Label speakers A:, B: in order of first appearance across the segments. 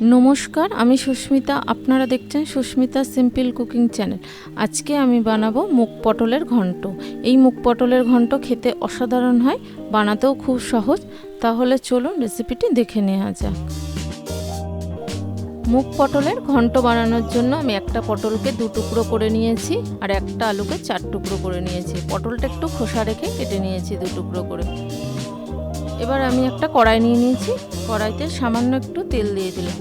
A: নমস্কার, আমি সুস্মিতা। আপনারা দেখছেন সুস্মিতা সিম্পল কুকিং চ্যানেল। আজকে আমি বানাবো মুগ পটলের ঘন্ট। এই মুগ পটলের ঘন্ট খেতে অসাধারণ হয়, বানাতেও খুব সহজ। তাহলে চলুন রেসিপিটি দেখে নেওয়া যাক। মুগ পটলের ঘন্ট বানানোর জন্য আমি একটা পটলকে দু টুকরো করে নিয়েছি আর একটা আলুকে চার টুকরো করে নিয়েছি। পটলটা একটু খোসা রেখে কেটে নিয়েছি দু টুকরো করে। এবার আমি একটা কড়াই নিয়ে নিয়েছি। কড়াইতে সামান্য একটু তেল দিয়ে দিলাম।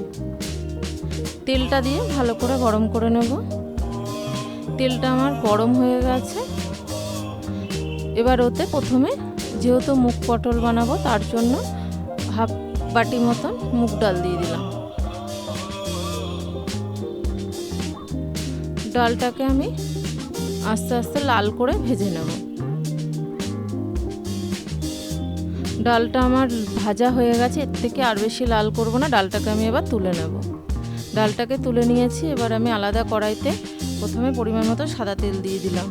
A: তেলটা দিয়ে ভালো করে গরম করে নেব। তেলটা আমার গরম হয়ে গেছে। এবার ওতে প্রথমে যেহেতু মুগ পটল বানাবো, তার জন্য হাফ বাটি মতন মুগ ডাল দিয়ে দিলাম। ডালটাকে আমি আস্তে আস্তে লাল করে ভেজে নেব। ডালটা আমার ভাজা হয়ে গেছে, এর থেকে আর বেশি লাল করব না, ডালটাকে আমি এবার তুলে নেব। ডালটাকে তুলে নিয়েছি, এবার আমি আলাদা কড়াইতে প্রথমে পরিমাণ মতো সাদা তেল দিয়ে দিলাম।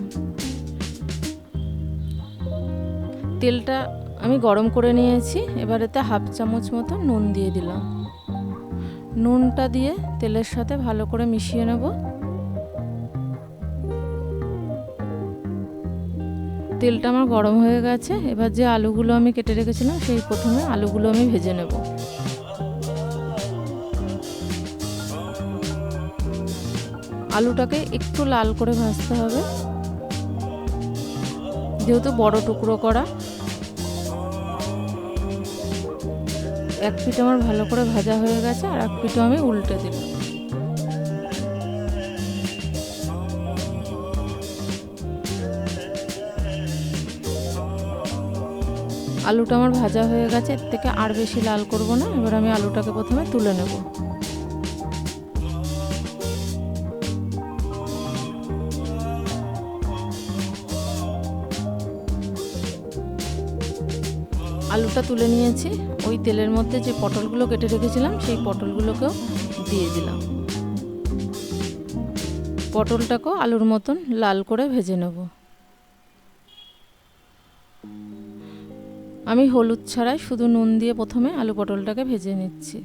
A: তেলটা আমি গরম করে নিয়েছি, এবার এতে হাফ চামচ মতো নুন দিয়ে দিলাম। নুনটা দিয়ে তেলের সাথে ভালো করে মিশিয়ে নেব। তেলটা আমার গরম হয়ে গেছে। এবার যে আলুগুলো আমি কেটে রেখেছিলাম, সেই প্রথমে আলুগুলো আমি ভেজে নেব। আলুটাকে একটু লাল করে ভাজতে হবে। যেহেতু বড় টুকরো করা, এক পিঠ আমার ভালো করে ভাজা হয়ে গেছে, আর এক পিঠও আমি উল্টে দিলাম। আলুটা আমার ভাজা হয়ে গেছে, এর থেকে আর বেশি লাল করব না, এবার আমি আলুটাকে প্রথমে তুলে নেব। আলুটা তুলে নিয়েছি, ওই তেলের মধ্যে যে পটলগুলো কেটে রেখেছিলাম, সেই পটলগুলোকেও দিয়ে দিলাম। পটলটাকেও আলুর মতন লাল করে ভেজে নেব। আমি হলুদ ছাড়াই শুধু নুন দিয়ে প্রথমে আলু পটলটাকে ভেজে নিচ্ছি।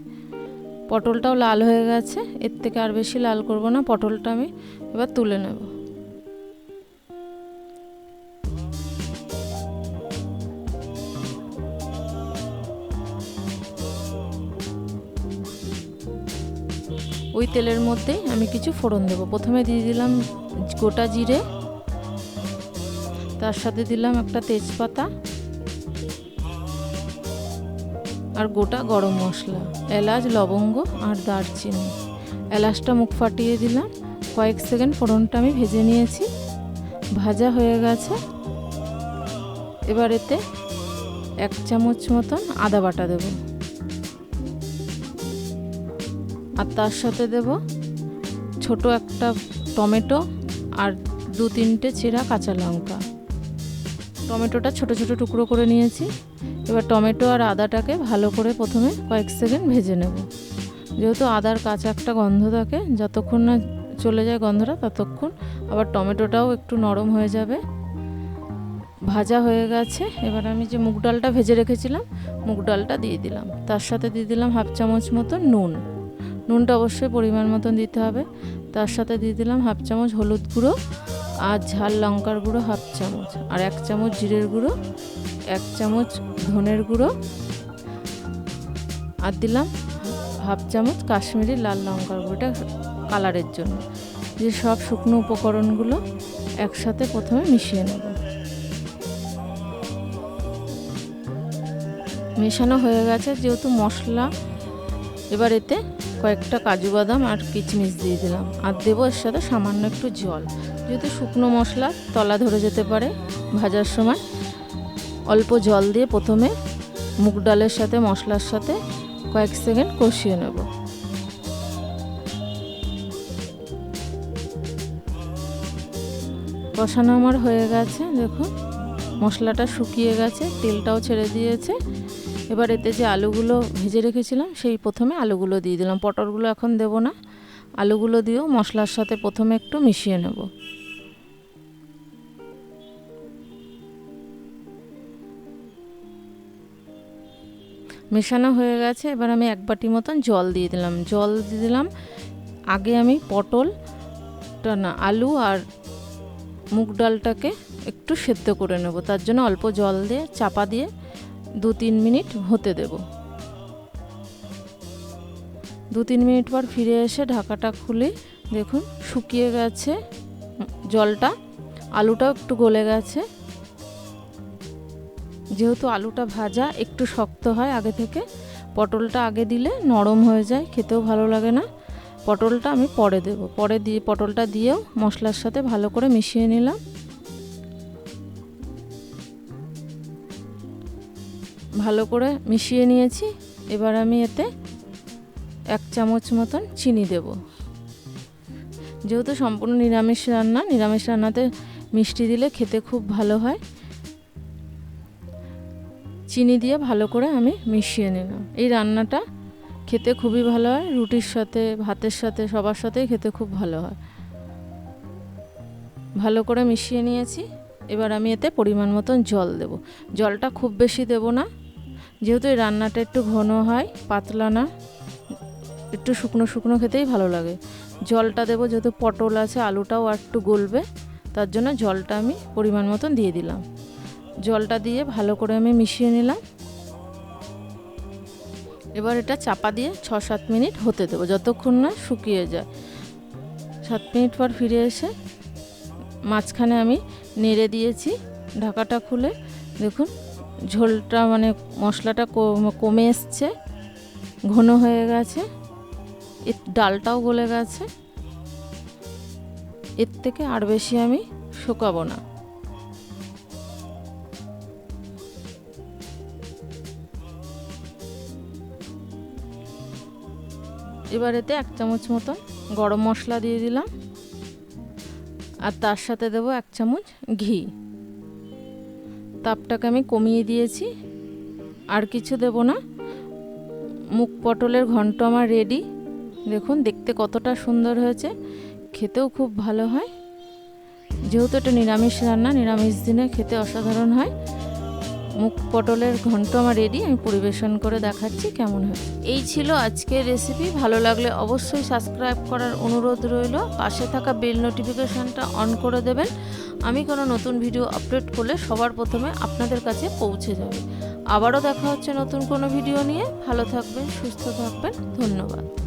A: পটলটাও লাল হয়ে গেছে, এর থেকে আর বেশি লাল করব না, পটলটা আমি এবার তুলে নেব। ওই তেলের মধ্যেই আমি কিছু ফোড়ন দেবো। প্রথমে দিয়ে দিলাম গোটা জিরে, তার সাথে দিলাম একটা তেজপাতা আর গোটা গরম মশলা, এলাচ, লবঙ্গ আর দারচিনি। এলাচটা মুখ ফাটিয়ে দিলাম। কয়েক সেকেন্ড ফোড়নটা আমি ভেজে নিয়েছি। ভাজা হয়ে গেছে। এবার এতে এক চামচ মতন আদা বাটা দেব। আর তার সাথে দেব ছোট একটা টমেটো আর দু তিনটে চেরা কাঁচা লঙ্কা। টমেটোটা ছোট ছোট টুকরো করে নিয়েছি। এবার টমেটো আর আদাটাকে ভালো করে প্রথমে কয়েক সেকেন্ড ভেজে নেব। যেহেতু আদার কাঁচা একটা গন্ধ থাকে, যতক্ষণ না চলে যায় গন্ধটা, ততক্ষণ আবার টমেটোটাও একটু নরম হয়ে যাবে। ভাজা হয়ে গেছে। এবার আমি যে মুগ ডালটা ভেজে রেখেছিলাম, মুগ ডালটা দিয়ে দিলাম। তার সাথে দিয়ে দিলাম হাফ চামচ মতো নুন। নুনটা অবশ্যই পরিমাণ মতন দিতে হবে। তার সাথে দিয়ে দিলাম হাফ চামচ হলুদ গুঁড়ো আর ঝাল লঙ্কার গুঁড়ো হাফ চামচ। আর এক চামচ জিরের গুঁড়ো এক চামচ ধনের গুঁড়ো আর দিলাম হাফ চামচ কাশ্মীরি লাল লঙ্কার গুঁড়োটা কালারের জন্য। যে সব শুকনো উপকরণগুলো একসাথে প্রথমে মিশিয়ে নেব। মেশানো হয়ে গেছে, যেহেতু মশলা এবার এতে কয়েকটা কাজু বাদাম আর কিচমিচ দিয়ে দিলাম। আর দেবো এর সাথে সামান্য একটু জল। যেহেতু শুকনো মশলা, তলা ধরে যেতে পারে ভাজার সময়। অল্প জল দিয়ে প্রথমে মুগ ডালের সাথে, মশলার সাথে কয়েক সেকেন্ড কষিয়ে নেব। কষানো আমার হয়ে গেছে, দেখুন। মশলাটা শুকিয়ে গেছে, তেলটাও ছেড়ে দিয়েছে। এবার এতে যে আলুগুলো ভেজে রেখেছিলাম, সেই প্রথমে আলুগুলো দিয়ে দিলাম। পটলগুলো এখন দেব না। আলুগুলো দিয়েও মশলার সাথে প্রথমে একটু মিশিয়ে নেব। মেশানো হয়ে গেছে। এবার আমি এক বাটি মতন জল দিয়ে দিলাম। জল দিয়ে দিলাম। আগে আমি পটলটা না, আলু আর মুগ ডালটাকে একটু সেদ্ধ করে নেব। তার জন্য অল্প জল দিয়ে চাপা দিয়ে দু তিন মিনিট হতে দেব। দু তিন মিনিট পর ফিরে এসে ঢাকাটা খুলে দেখুন শুকিয়ে গেছে। জলটা, আলুটাও একটু গলে গেছে। যেহেতু আলুটা ভাজা, একটু শক্ত হয় আগে থেকে, পটলটা আগে দিলে নরম হয়ে যায়, খেতেও ভালো লাগে না। পটলটা আমি পরে দেব। পরে দিয়ে, পটলটা দিয়েও মশলার সাথে ভালো করে মিশিয়ে নিলাম। ভালো করে মিশিয়ে নিয়েছি। এবার আমি এতে এক চামচ মতন চিনি দেব। যেহেতু সম্পূর্ণ নিরামিষ রান্না, নিরামিষ রান্নাতে মিষ্টি দিলে খেতে খুব ভালো হয়। চিনি দিয়ে ভালো করে আমি মিশিয়ে নিলাম। এই রান্নাটা খেতে খুবই ভালো হয়, রুটির সাথে, ভাতের সাথে, সবার সাথেই খেতে খুব ভালো হয়। ভালো করে মিশিয়ে নিয়েছি। এবার আমি এতে পরিমাণ মতন জল দেব। জলটা খুব বেশি দেব না। যেহেতু এই রান্নাটা একটু ঘন হয়, পাতলা না, একটু শুকনো শুকনো খেতেই ভালো লাগে। জলটা দেবো যেহেতু পটল আছে, আলুটাও আর একটু গলবে, তার জন্য জলটা আমি পরিমাণ মতন দিয়ে দিলাম। জলটা দিয়ে ভালো করে আমি মিশিয়ে নিলাম। এবার এটা চাপা দিয়ে ছ সাত মিনিট হতে দেবো, যতক্ষণ না শুকিয়ে যায়। সাত মিনিট পর ফিরে এসে মাঝখানে আমি নেড়ে দিয়েছি, ঢাকাটা খুলে। দেখুন, ঝোলটা মানে মশলাটা কমে এসছে, ঘন হয়ে গেছে। এর ডালটাও গলে গেছে। এর থেকে আর বেশি আমি শুকাবো না। এবার এতে এক চামচ মতন গরম মশলা দিয়ে দিলাম। আর তার সাথে দেব এক চামচ ঘি। তাপটাকে আমি কমিয়ে দিয়েছি। আর কিছু দেব না। মুখ পটলের ঘন্ট আমার রেডি দেখুন, দেখতে কতটা সুন্দর হয়েছে। খেতেও খুব ভালো হয়। যেহেতু এটা নিরামিষ রান্না, নিরামিষ দিনে খেতে অসাধারণ হয়। মুখ পটলের ঘন্ট আমার রেডি আমি পরিবেশন করে দেখাচ্ছি কেমন হয়। এই ছিল আজকের রেসিপি ভালো লাগলে অবশ্যই সাবস্ক্রাইব করার অনুরোধ রইল। পাশে থাকা বেল নোটিফিকেশানটা অন করে দেবেন। আমি কোনো নতুন ভিডিও আপলোড করলে সবার প্রথমে আপনাদের কাছে পৌঁছে যাবে। আবারও দেখা হচ্ছে নতুন কোনো ভিডিও নিয়ে। ভালো থাকবেন, সুস্থ থাকবেন। ধন্যবাদ।